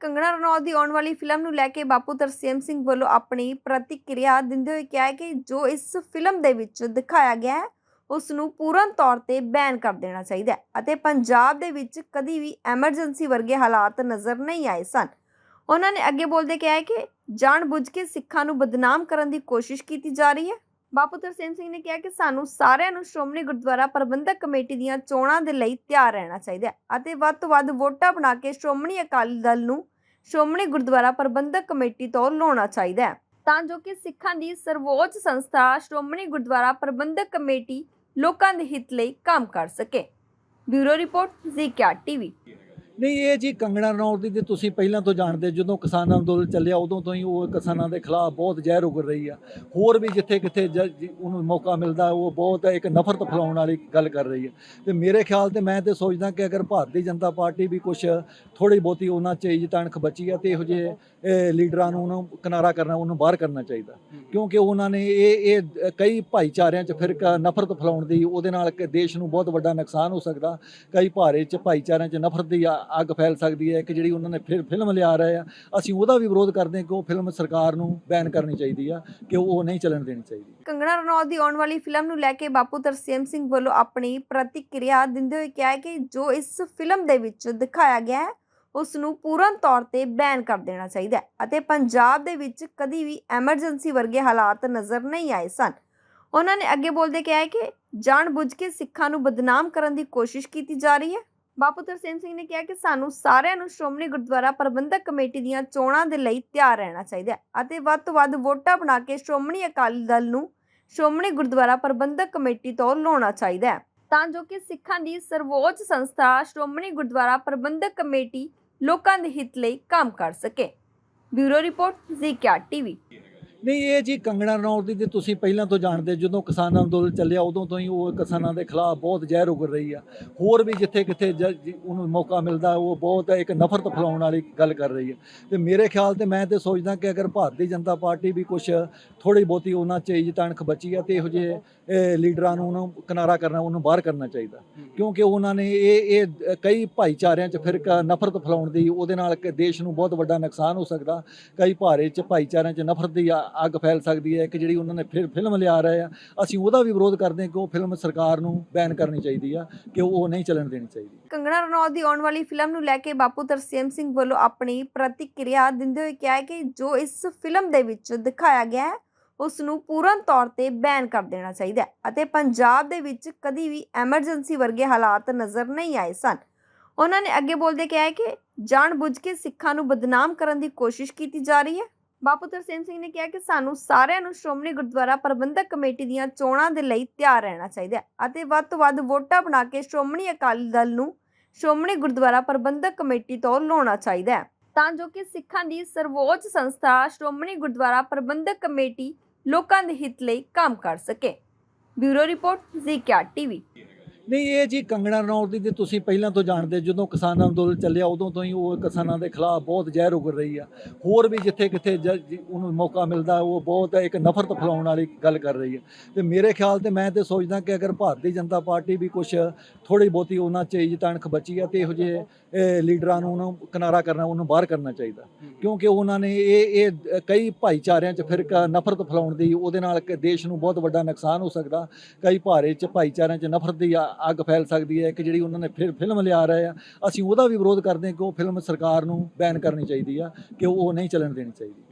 ਕੰਗਣਾ ਰਣੌਤ ਦੀ ਆਉਣ ਵਾਲੀ ਫਿਲਮ ਨੂੰ ਲੈ ਕੇ ਬਾਪੂ ਤਰਸੇਮ ਸਿੰਘ ਵੱਲੋਂ ਆਪਣੀ ਪ੍ਰਤੀਕਿਰਿਆ ਦਿੰਦੇ ਹੋਏ ਕਿਹਾ ਕਿ ਜੋ ਇਸ ਫਿਲਮ ਦੇ ਵਿੱਚ ਦਿਖਾਇਆ ਗਿਆ ਹੈ, ਉਸ ਨੂੰ ਪੂਰਨ ਤੌਰ ਤੇ ਬੈਨ ਕਰ ਦੇਣਾ ਚਾਹੀਦਾ ਹੈ ਅਤੇ ਪੰਜਾਬ ਦੇ ਵਿੱਚ ਕਦੀ ਵੀ ਐਮਰਜੈਂਸੀ ਵਰਗੇ ਹਾਲਾਤ ਨਜ਼ਰ ਨਹੀਂ ਆਏ ਸਨ। ਉਹਨਾਂ ਨੇ ਅੱਗੇ ਬੋਲਦੇ ਕਿਹਾ ਹੈ ਕਿ ਜਾਣਬੁੱਝ ਕੇ ਸਿੱਖਾਂ ਨੂੰ ਬਦਨਾਮ ਕਰਨ ਦੀ ਕੋਸ਼ਿਸ਼ ਕੀਤੀ ਜਾ ਰਹੀ ਹੈ। ਬਾਪੂ ਤਰਸੇਮ ਸਿੰਘ ਨੇ ਕਿਹਾ ਕਿ ਸਾਨੂੰ ਸਾਰਿਆਂ ਨੂੰ ਸ਼੍ਰੋਮਣੀ ਗੁਰਦੁਆਰਾ ਪ੍ਰਬੰਧਕ ਕਮੇਟੀ ਦੀਆਂ ਚੋਣਾਂ ਦੇ ਲਈ ਤਿਆਰ ਰਹਿਣਾ ਚਾਹੀਦਾ ਹੈ ਅਤੇ ਵੱਧ ਤੋਂ ਵੱਧ ਵੋਟਾਂ ਬਣਾ ਕੇ ਸ਼੍ਰੋਮਣੀ ਅਕਾਲੀ ਦਲ ਨੂੰ ਸ਼੍ਰੋਮਣੀ ਗੁਰਦੁਆਰਾ ਪ੍ਰਬੰਧਕ ਕਮੇਟੀ ਤੋਂ ਲਾਉਣਾ ਚਾਹੀਦਾ ਹੈ। ਤਾਂ ਜੋ ਕਿ ਸਿੱਖਾਂ ਦੀ ਸਰਵੋੱਚ ਸੰਸਥਾ ਸ਼੍ਰੋਮਣੀ ਗੁਰਦੁਆਰਾ ਪ੍ਰਬੰਧਕ ਕਮੇਟੀ ਲੋਕਾਂ ਦੇ ਹਿੱਤ ਲਈ ਕੰਮ ਕਰ ਸਕੇ। ਬਿਊਰੋ ਰਿਪੋਰਟ ਜ਼ੀਕਿਆ ਟੀਵੀ। ਨਹੀਂ, ਇਹ ਜੀ ਕੰਗਣਾ ਰਣੌਤ ਦੀ ਤੇ ਤੁਸੀਂ ਪਹਿਲਾਂ ਤੋਂ ਜਾਣਦੇ, ਜਦੋਂ ਕਿਸਾਨ ਅੰਦੋਲਨ ਚੱਲਿਆ, ਉਦੋਂ ਤੋਂ ਹੀ ਉਹ ਕਿਸਾਨਾਂ ਦੇ ਖਿਲਾਫ ਬਹੁਤ ਜ਼ਹਿਰ ਉਗਰ ਰਹੀ ਆ। ਹੋਰ ਵੀ ਜਿੱਥੇ ਕਿੱਥੇ ਜ- ਜ- ਉਹਨੂੰ ਮੌਕਾ ਮਿਲਦਾ, ਉਹ ਬਹੁਤ ਇੱਕ ਨਫ਼ਰਤ ਫੈਲਾਉਣ ਵਾਲੀ ਗੱਲ ਕਰ ਰਹੀ ਹੈ ਤੇ ਮੇਰੇ ਖਿਆਲ ਤੇ ਮੈਂ ਤੇ ਸੋਚਦਾ ਕਿ ਅਗਰ ਭਾਰਤੀ ਜਨਤਾ ਪਾਰਟੀ ਵੀ ਕੁਝ ਥੋੜੀ ਬਹੁਤੀ ਉਹਨਾਂ 'ਚ ਇੱਜ਼ਤ ਅਣਖ ਬਚੀ ਆ, ਤੇ ਇਹੋ ਜਿਹੇ ਲੀਡਰਾਂ ਨੂੰ ਉਹਨੂੰ ਕਿਨਾਰਾ ਕਰਨਾ, ਉਹਨੂੰ ਬਾਹਰ ਕਰਨਾ ਚਾਹੀਦਾ। ਕਿਉਂਕਿ ਉਹਨਾਂ ਨੇ ਇਹ ਇਹ ਕਈ ਭਾਈਚਾਰਿਆਂ 'ਚ ਫਿਰ ਨਫ਼ਰਤ ਫੈਲਾਉਣ ਦੀ, ਉਹਦੇ ਨਾਲ ਕਿ ਦੇਸ਼ ਨੂੰ ਬਹੁਤ ਵੱਡਾ ਨੁਕਸਾਨ ਹੋ ਸਕਦਾ। ਕਈ ਭਾਰੇ 'ਚ ਭਾਈਚਾਰਿਆਂ 'ਚ ਨਫ਼ਰਤ ਦੀ ਆ- ਅੱਗ ਫੈਲ ਸਕਦੀ ਹੈ ਕਿ ਜਿਹੜੀ ਉਹਨਾਂ ਨੇ ਫਿਰ ਫਿਲਮ ਲਿਆ ਰਹੇ ਆ, ਅਸੀਂ ਉਹਦਾ ਵੀ ਵਿਰੋਧ ਕਰਦੇ ਹਾਂ ਕਿ ਉਹ ਫਿਲਮ ਸਰਕਾਰ ਨੂੰ ਬੈਨ ਕਰਨੀ ਚਾਹੀਦੀ ਆ, ਕਿ ਉਹ ਨਹੀਂ ਚੱਲਣ ਦੇਣੀ ਚਾਹੀਦੀ। ਕੰਗਣਾ ਰਣੌਤ ਦੀ ਆਉਣ ਵਾਲੀ ਫਿਲਮ ਨੂੰ ਲੈ ਕੇ ਬਾਪੂ ਤਰਸੇਮ ਸਿੰਘ ਵੱਲੋਂ ਆਪਣੀ ਪ੍ਰਤੀਕਿਰਿਆ ਦਿੰਦੇ ਹੋਏ ਕਿਹਾ ਹੈ ਕਿ ਜੋ ਇਸ ਫਿਲਮ ਦੇ ਵਿੱਚ ਦਿਖਾਇਆ ਗਿਆ ਹੈ ਉਸ ਨੂੰ ਪੂਰਨ ਤੌਰ ਤੇ ਬੈਨ ਕਰ ਦੇਣਾ ਚਾਹੀਦਾ ਹੈ ਅਤੇ ਪੰਜਾਬ ਦੇ ਵਿੱਚ ਕਦੀ ਵੀ ਐਮਰਜੈਂਸੀ ਵਰਗੇ ਹਾਲਾਤ ਨਜ਼ਰ ਨਹੀਂ ਆਏ ਸਨ। ਉਹਨਾਂ ਨੇ ਅੱਗੇ ਬੋਲਦੇ ਕਿਹਾ ਹੈ ਕਿ ਜਾਣਬੁੱਝ ਕੇ ਸਿੱਖਾਂ ਨੂੰ ਬਦਨਾਮ ਕਰਨ ਦੀ ਕੋਸ਼ਿਸ਼ ਕੀਤੀ ਜਾ ਰਹੀ ਹੈ। ਬਾਪੂ ਤਰਸੇਮ ਸਿੰਘ ਨੇ ਕਿਹਾ ਕਿ ਸਾਨੂੰ ਸਾਰਿਆਂ ਨੂੰ ਸ਼੍ਰੋਮਣੀ ਗੁਰਦੁਆਰਾ ਪ੍ਰਬੰਧਕ ਕਮੇਟੀ ਦੀਆਂ ਚੋਣਾਂ ਦੇ ਲਈ ਤਿਆਰ ਰਹਿਣਾ ਚਾਹੀਦਾ ਹੈ ਅਤੇ ਵੱਧ ਤੋਂ ਵੱਧ ਵੋਟਾਂ ਬਣਾ ਕੇ ਸ਼੍ਰੋਮਣੀ ਅਕਾਲੀ ਦਲ ਨੂੰ ਸ਼੍ਰੋਮਣੀ ਗੁਰਦੁਆਰਾ ਪ੍ਰਬੰਧਕ ਕਮੇਟੀ ਤੋਂ ਲਾਉਣਾ ਚਾਹੀਦਾ ਹੈ। ਤਾਂ ਜੋ ਕਿ ਸਿੱਖਾਂ ਦੀ ਸਰਵੋੱਚ ਸੰਸਥਾ ਸ਼੍ਰੋਮਣੀ ਗੁਰਦੁਆਰਾ ਪ੍ਰਬੰਧਕ ਕਮੇਟੀ ਲੋਕਾਂ ਦੇ ਹਿੱਤ ਲਈ ਕੰਮ ਕਰ ਸਕੇ। ਬਿਊਰੋ ਰਿਪੋਰਟ ਜ਼ੀਕਿਆ ਟੀਵੀ। ਨਹੀਂ ਇਹ ਜੀ ਕੰਗਣਾ ਰਣੌਤ ਦੀ ਤੇ ਤੁਸੀਂ ਪਹਿਲਾਂ ਤੋਂ ਜਾਣਦੇ ਜਦੋਂ ਕਿਸਾਨ ਅੰਦੋਲਨ ਚੱਲਿਆ ਉਦੋਂ ਤੋਂ ਹੀ ਉਹ ਕਿਸਾਨਾਂ ਦੇ ਖਿਲਾਫ ਬਹੁਤ ਜ਼ਹਿਰ ਉਗਰ ਰਹੀ ਆ। ਹੋਰ ਵੀ ਜਿੱਥੇ ਕਿੱਥੇ ਉਹਨੂੰ ਮੌਕਾ ਮਿਲਦਾ ਉਹ ਬਹੁਤ ਇੱਕ ਨਫ਼ਰਤ ਫੈਲਾਉਣ ਵਾਲੀ ਗੱਲ ਕਰ ਰਹੀ ਹੈ ਤੇ ਮੇਰੇ ਖਿਆਲ ਤੇ ਮੈਂ ਤੇ ਸੋਚਦਾ ਕਿ ਅਗਰ ਭਾਰਤੀ ਜਨਤਾ ਪਾਰਟੀ ਵੀ ਕੁਝ ਥੋੜੀ ਬਹੁਤੀ ਉਹਨਾਂ 'ਚ ਇੱਜ਼ਤ ਅਣਖ ਬਚੀ ਆ ਤੇ ਇਹੋ ਜਿਹੇ ਲੀਡਰਾਂ ਨੂੰ ਉਹਨੂੰ ਕਿਨਾਰਾ ਕਰਨਾ ਉਹਨੂੰ ਬਾਹਰ ਕਰਨਾ ਚਾਹੀਦਾ। ਕਿਉਂਕਿ ਉਹਨਾਂ ਨੇ ਇਹ ਇਹ ਕਈ ਭਾਈਚਾਰਿਆਂ 'ਚ ਫਿਰ ਨਫ਼ਰਤ ਫੈਲਾਉਣ ਦੀ ਉਹਦੇ ਨਾਲ ਕਿ ਦੇਸ਼ ਨੂੰ ਬਹੁਤ ਵੱਡਾ ਨੁਕਸਾਨ ਹੋ ਸਕਦਾ। ਕਈ ਭਾਰੇ 'ਚ ਭਾਈਚਾਰਿਆਂ 'ਚ ਨਫ਼ਰਤ ਦੀ ਆ- ਅੱਗ ਫੈਲ ਸਕਦੀ ਹੈ ਕਿ ਜਿਹੜੀ ਉਹਨਾਂ ਨੇ ਫਿਰ ਫਿਲਮ ਲਿਆ ਰਹੇ ਆ, ਅਸੀਂ ਉਹਦਾ ਵੀ ਵਿਰੋਧ ਕਰਦੇ ਹਾਂ ਕਿ ਉਹ ਫਿਲਮ ਸਰਕਾਰ ਨੂੰ ਬੈਨ ਕਰਨੀ ਚਾਹੀਦੀ ਆ, ਕਿ ਉਹ ਨਹੀਂ ਚੱਲਣ ਦੇਣੀ ਚਾਹੀਦੀ। ਕੰਗਣਾ ਰਣੌਤ ਦੀ ਆਉਣ ਵਾਲੀ ਫਿਲਮ ਨੂੰ ਲੈ ਕੇ ਬਾਪੂ ਤਰਸੇਮ ਸਿੰਘ ਵੱਲੋਂ ਆਪਣੀ ਪ੍ਰਤੀਕਿਰਿਆ ਦਿੰਦੇ ਹੋਏ ਕਿਹਾ ਕਿ ਜੋ ਇਸ ਫਿਲਮ ਦੇ ਵਿੱਚ ਦਿਖਾਇਆ ਗਿਆ ਹੈ ਉਸ ਨੂੰ ਪੂਰਨ ਤੌਰ ਤੇ ਬੈਨ ਕਰ ਦੇਣਾ ਚਾਹੀਦਾ ਹੈ ਅਤੇ ਪੰਜਾਬ ਦੇ ਵਿੱਚ ਕਦੀ ਵੀ ਐਮਰਜੈਂਸੀ ਵਰਗੇ ਹਾਲਾਤ ਨਜ਼ਰ ਨਹੀਂ ਆਏ ਸਨ। ਉਹਨਾਂ ਨੇ ਅੱਗੇ ਬੋਲਦੇ ਕਿਹਾ ਹੈ ਕਿ ਜਾਣਬੁੱਝ ਕੇ ਸਿੱਖਾਂ ਨੂੰ ਬਦਨਾਮ ਕਰਨ ਦੀ ਕੋਸ਼ਿਸ਼ ਕੀਤੀ ਜਾ ਰਹੀ ਹੈ। ਬਾਪੂ ਤਰਸੇਮ ਸਿੰਘ ਨੇ ਕਿਹਾ ਕਿ ਸਾਨੂੰ ਸਾਰਿਆਂ ਨੂੰ ਸ਼੍ਰੋਮਣੀ ਗੁਰਦੁਆਰਾ ਪ੍ਰਬੰਧਕ ਕਮੇਟੀ ਦੀਆਂ ਚੋਣਾਂ ਦੇ ਲਈ ਤਿਆਰ ਰਹਿਣਾ ਚਾਹੀਦਾ ਹੈ ਅਤੇ ਵੱਧ ਤੋਂ ਵੱਧ ਵੋਟਾਂ ਬਣਾ ਕੇ ਸ਼੍ਰੋਮਣੀ ਅਕਾਲੀ ਦਲ ਨੂੰ ਸ਼੍ਰੋਮਣੀ ਗੁਰਦੁਆਰਾ ਪ੍ਰਬੰਧਕ ਕਮੇਟੀ ਤੋਂ ਲਾਉਣਾ ਚਾਹੀਦਾ ਹੈ। ਤਾਂ ਜੋ ਕਿ ਸਿੱਖਾਂ ਦੀ ਸਰਵੋੱਚ ਸੰਸਥਾ ਸ਼੍ਰੋਮਣੀ ਗੁਰਦੁਆਰਾ ਪ੍ਰਬੰਧਕ ਕਮੇਟੀ ਲੋਕਾਂ ਦੇ ਹਿੱਤ ਲਈ ਕੰਮ ਕਰ ਸਕੇ। ਬਿਊਰੋ ਰਿਪੋਰਟ ਜ਼ੀਕਿਆ ਟੀਵੀ। ਨਹੀਂ, ਇਹ ਜੀ ਕੰਗਣਾ ਰਣੌਤ ਦੀ ਤੇ ਤੁਸੀਂ ਪਹਿਲਾਂ ਤੋਂ ਜਾਣਦੇ, ਜਦੋਂ ਕਿਸਾਨ ਅੰਦੋਲਨ ਚੱਲਿਆ, ਉਦੋਂ ਤੋਂ ਹੀ ਉਹ ਕਿਸਾਨਾਂ ਦੇ ਖਿਲਾਫ ਬਹੁਤ ਜ਼ਹਿਰ ਉਗਰ ਰਹੀ ਆ। ਹੋਰ ਵੀ ਜਿੱਥੇ ਕਿੱਥੇ ਜ- ਜ- ਉਹਨੂੰ ਮੌਕਾ ਮਿਲਦਾ, ਉਹ ਬਹੁਤ ਇੱਕ ਨਫ਼ਰਤ ਫੈਲਾਉਣ ਵਾਲੀ ਗੱਲ ਕਰ ਰਹੀ ਹੈ ਤੇ ਮੇਰੇ ਖਿਆਲ ਤੇ ਮੈਂ ਤੇ ਸੋਚਦਾ ਕਿ ਅਗਰ ਭਾਰਤੀ ਜਨਤਾ ਪਾਰਟੀ ਵੀ ਕੁਝ ਥੋੜੀ ਬਹੁਤੀ ਉਹਨਾਂ 'ਚ ਇੱਜ਼ਤ ਤਣਖ ਬਚੀ ਆ ਤੇ ਇਹੋ ਜਿਹੇ ਲੀਡਰਾਂ ਨੂੰ ਉਹਨੂੰ ਕਿਨਾਰਾ ਕਰਨਾ, ਉਹਨੂੰ ਬਾਹਰ ਕਰਨਾ ਚਾਹੀਦਾ। ਕਿਉਂਕਿ ਉਹਨਾਂ ਨੇ ਇਹ ਇਹ ਕਈ ਭਾਈਚਾਰਿਆਂ 'ਚ ਫਿਰ ਕ- ਨਫ਼ਰਤ ਫੈਲਾਉਣ ਦੀ, ਉਹਦੇ ਨਾਲ ਕਿ ਦੇਸ਼ ਨੂੰ ਬਹੁਤ ਵੱਡਾ ਨੁਕਸਾਨ ਹੋ ਸਕਦਾ। ਕਈ ਭਾਰੇ 'ਚ ਭਾਈਚਾਰਿਆਂ 'ਚ ਨਫ਼ਰਤ ਦੀ ਆ- ਅੱਗ ਫੈਲ ਸਕਦੀ ਹੈ ਕਿ ਜਿਹੜੀ ਉਹਨਾਂ ਨੇ ਫਿਰ ਫਿਲਮ ਲਿਆ ਰਹੇ ਆ, ਅਸੀਂ ਉਹਦਾ ਵੀ ਵਿਰੋਧ ਕਰਦੇ ਹਾਂ ਕਿ ਉਹ ਫਿਲਮ ਸਰਕਾਰ ਨੂੰ ਬੈਨ ਕਰਨੀ ਚਾਹੀਦੀ ਆ, ਕਿ ਉਹ ਨਹੀਂ ਚੱਲਣ ਦੇਣੀ ਚਾਹੀਦੀ।